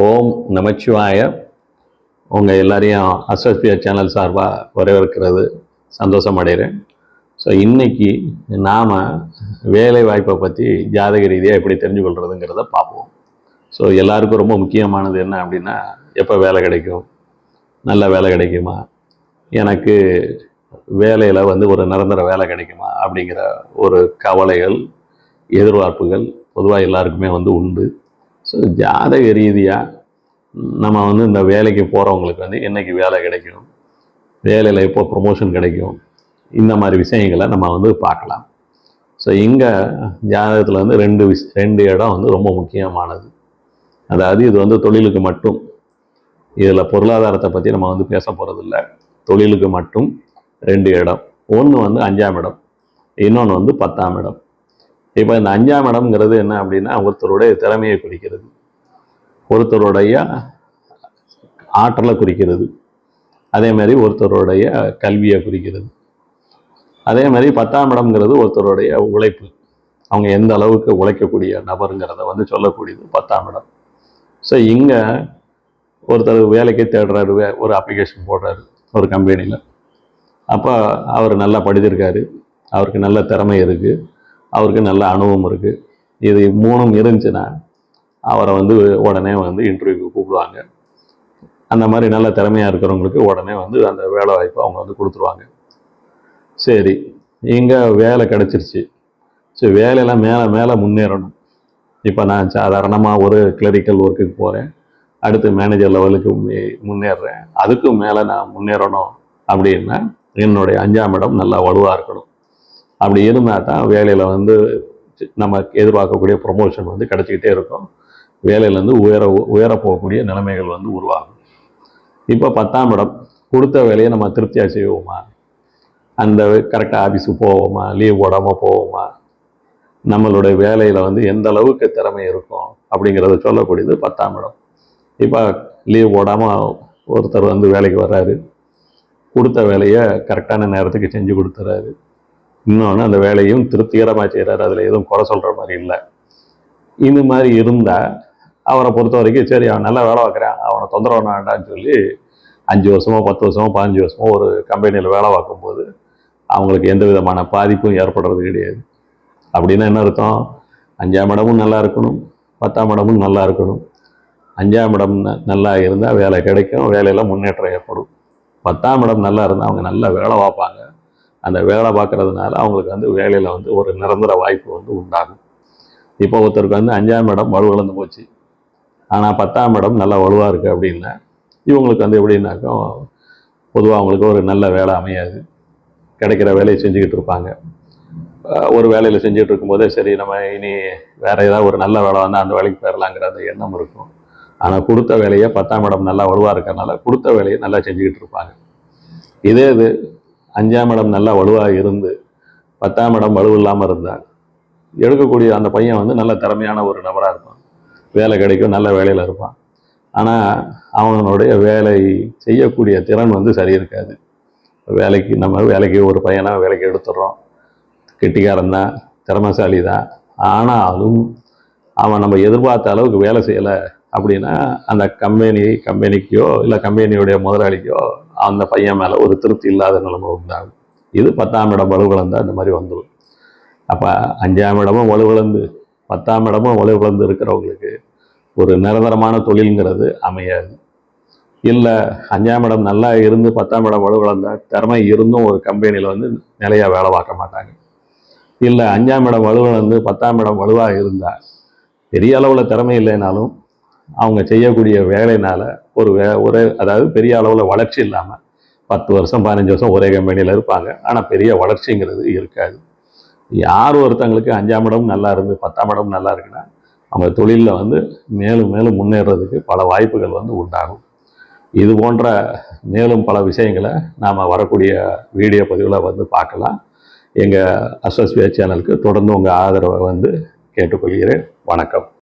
ஓம் நமச்சிவாய. உங்கள் எல்லாரையும் அஸ்எஸ்பிஆர் சேனல் சார்பாக வரவேற்கிறது. சந்தோஷம் அடைகிறேன். ஸோ இன்னைக்கு நாம் வேலை வாய்ப்பை பற்றி ஜாதக ரீதியாக எப்படி தெரிஞ்சு கொள்றதுங்கிறத பார்ப்போம். ஸோ எல்லாருக்கும் ரொம்ப முக்கியமானது என்ன அப்படின்னா எப்போ வேலை கிடைக்கும்? நல்ல வேலை கிடைக்குமா? எனக்கு வேலையில் வந்து ஒரு நிரந்தர வேலை கிடைக்குமா? அப்படிங்கிற ஒரு கவலைகள் எதிர்பார்ப்புகள் பொதுவாக எல்லாருக்குமே வந்து உண்டு. ஸோ ஜாதக ரீதியாக நம்ம வந்து இந்த வேலைக்கு போகிறவங்களுக்கு வந்து என்னைக்கு வேலை கிடைக்கும்? வேலையில் எப்போ ப்ரொமோஷன் கிடைக்கும். இந்த மாதிரி விஷயங்களை நம்ம வந்து பார்க்கலாம். ஸோ இங்கே ஜாதகத்தில் வந்து ரெண்டு விஷ் ரெண்டு இடம் வந்து ரொம்ப முக்கியமானது. அதாவது இது வந்து தொழிலுக்கு மட்டும். இதில் பொருளாதாரத்தை பற்றி நம்ம வந்து பேச போகிறதில்ல தொழிலுக்கு மட்டும் ரெண்டு இடம். ஒன்று வந்து அஞ்சாம் இடம். இன்னொன்று வந்து பத்தாம் இடம். இப்போ இந்த அஞ்சாம் இடம்ங்கிறது என்ன அப்படின்னா ஒருத்தருடைய திறமையை குறிக்கிறது. ஒருத்தருடைய ஆற்றலை குறிக்கிறது. அதே மாதிரி ஒருத்தருடைய கல்வியை குறிக்கிறது. அதே மாதிரி பத்தாம் இடம்ங்கிறது ஒருத்தருடைய உழைப்பு. அவங்க எந்த அளவுக்கு உழைக்கக்கூடிய நபருங்கிறத வந்து சொல்லக்கூடியது பத்தாம் இடம் ஸோ இங்கே ஒருத்தர் வேலைக்கு தேடுறாரு வே- ஒரு அப்ளிகேஷன் போடுறாரு ஒரு கம்பெனியில் அப்போ அவர் நல்லா படிச்சிருக்காரு அவருக்கு நல்ல திறமை இருக்குது அவருக்கு நல்ல அனுபவம் இருக்குது இது மூணும் இருந்துச்சுன்னா அவரை வந்து உடனே வந்து இன்டர்வியூக்கு கூப்பிடுவாங்க. அந்த மாதிரி நல்ல திறமையாக இருக்கிறவங்களுக்கு உடனே வந்து அந்த வேலை வாய்ப்பை அவங்க வந்து கொடுத்துருவாங்க. சரி இங்கே வேலை கிடச்சிருச்சு. சரி வேலையெல்லாம் மேலே மேலே முன்னேறணும். இப்போ நான் சாதாரணமாக ஒரு கிளரிக்கல் ஒர்க்குக்கு போகிறேன் அடுத்து மேனேஜர் லெவலுக்கு முன்னேறேன். அதுக்கும் மேலே நான் முன்னேறணும் அப்படின்னா என்னுடைய அஞ்சாம் இடம் நல்லா வலுவாக இருக்கணும். அப்படி இருந்தால் தான் வேலையில் வந்து நம்ம எதிர்பார்க்கக்கூடிய ப்ரொமோஷன் வந்து கிடச்சிக்கிட்டே இருக்கும். வேலையிலேருந்து உயர உயர போகக்கூடிய நிலைமைகள் வந்து உருவாகும். இப்போ பத்தாம் இடம் கொடுத்த வேலையை நம்ம திருப்தியாக செய்வோமா? அந்த கரெக்டாக ஆஃபீஸுக்கு போவோமா? லீவ் போடாமல் போவோமா? நம்மளுடைய வேலையில் வந்து எந்த அளவுக்கு திறமை இருக்கும் அப்படிங்கிறத சொல்லக்கூடியது பத்தாம் இடம். இப்போ லீவ் போடாமல் ஒருத்தர் வந்து வேலைக்கு வர்றாரு. கொடுத்த வேலையை கரெக்டான நேரத்துக்கு செஞ்சு கொடுத்துறாரு. இன்னொன்று அந்த வேலையும் திருப்திகரமாக செய்கிறார் அதில் எதுவும் குறை சொல்கிற மாதிரி இல்லை. இந்த மாதிரி இருந்தால் அவரை பொறுத்த வரைக்கும் சரி அவன் நல்லா வேலை பார்க்குறான் அவனை தொந்தரவு வேண்டாம்னு சொல்லி அஞ்சு வருஷமோ பத்து வருஷமோ பதினஞ்சு வருஷமோ ஒரு கம்பெனியில் வேலை பார்க்கும்போது அவங்களுக்கு எந்த விதமான பாதிப்பும் ஏற்படுறது கிடையாது. அப்படின்னா என்ன அர்த்தம்? அஞ்சாம் இடமும் நல்லா இருக்கணும் பத்தாம் இடமும் நல்லா இருக்கணும். அஞ்சாம் இடம் நல்லா இருந்தால் வேலை கிடைக்கும் வேலையில் முன்னேற்றம் ஏற்படும். பத்தாம் இடம் நல்லா இருந்தால் அவங்க நல்லா வேலை பார்ப்பாங்க. அந்த வேலை பார்க்குறதுனால அவங்களுக்கு வந்து வேலையில் வந்து ஒரு நிரந்தர வாய்ப்பு வந்து உண்டாகும். இப்போ ஒருத்தருக்கு வந்து அஞ்சாம் இடம் வலுவிழந்து போச்சு. ஆனால் பத்தாம் இடம் நல்லா வலுவாக இருக்குது அப்படின்னா இவங்களுக்கு வந்து எப்படின்னாக்கா பொதுவாக அவங்களுக்கு ஒரு நல்ல வேலை அமையாது. கிடைக்கிற வேலையை செஞ்சுக்கிட்டு இருப்பாங்க. ஒரு வேலையில் செஞ்சுட்டு இருக்கும்போதே சரி நம்ம இனி வேற ஏதாவது ஒரு நல்ல வேலை வந்தால் அந்த வேலைக்கு போயிடலாங்கிற அந்த எண்ணம் இருக்கும். ஆனால் கொடுத்த வேலையை பத்தாம் இடம் நல்லா வலுவாக இருக்கிறனால கொடுத்த வேலையை நல்லா செஞ்சுக்கிட்டு இருப்பாங்க. இதே இது அஞ்சாம் இடம் நல்லா வலுவாக இருந்து பத்தாம் இடம் வலு இல்லாமல் இருந்தால் எடுக்கக்கூடிய அந்த பையன் வந்து நல்ல திறமையான ஒரு நபராக இருப்பான். வேலை கிடைக்கும் நல்ல வேலையில் இருப்பான். ஆனால் அவனுடைய வேலை செய்யக்கூடிய திறன் வந்து சரி இருக்காது. வேலைக்கு நம்ம வேலைக்கு ஒரு பையனாக வேலைக்கு எடுத்துடுறோம். கெட்டிக்காரன் தான் திறமைசாலி தான். ஆனாலும் அவன் நம்ம எதிர்பார்த்த அளவுக்கு வேலை செய்யலை அப்படின்னா அந்த கம்பெனி கம்பெனிக்கோ இல்லை கம்பெனியுடைய முதலாளிக்கோ அந்த பையன் மேலே ஒரு திருப்தி இல்லாத நிலைமை உண்டாகும். இது பத்தாம் இடம் வலுவிழந்தா இந்த மாதிரி வந்துடும் அப்போ அஞ்சாம் இடமும் வலுவிழந்து பத்தாம் இடமும் வலுவிழந்து இருக்கிறவங்களுக்கு ஒரு நிரந்தரமான தொழில்ங்கிறது அமையாது. இல்லை அஞ்சாம் இடம் நல்லா இருந்து பத்தாம் இடம் வலுவிழந்தால் திறமை இருந்தும் ஒரு கம்பெனியில் வந்து நிலையாக வேலை பார்க்க மாட்டாங்க. இல்லை அஞ்சாம் இடம் வலுவிழந்து பத்தாம் இடம் வலுவாக இருந்தால் பெரிய அளவில் திறமை இல்லைனாலும் அவங்க செய்யக்கூடிய வேலையினால் ஒரு வே ஒரே அதாவது பெரிய அளவில் வளர்ச்சி இல்லாமல் பத்து வருஷம் பதினஞ்சு வருஷம் ஒரே கம்பெனியில் இருப்பாங்க. ஆனால் பெரிய வளர்ச்சிங்கிறது இருக்காது. யார் ஒருத்தங்களுக்கு அஞ்சாம் இடம் நல்லா இருந்து பத்தாம் இடம் நல்லா இருக்குன்னா அவங்க தொழிலில் வந்து மேலும் மேலும் முன்னேறதுக்கு பல வாய்ப்புகள் வந்து உண்டாகும். இது போன்ற மேலும் பல விஷயங்களை நாம் வரக்கூடிய வீடியோ பதிவில் வந்து பார்க்கலாம். எங்கள் அஸ்வஸ்வியா சேனலுக்கு தொடர்ந்து உங்கள் ஆதரவை வந்து கேட்டுக்கொள்கிறேன். வணக்கம்.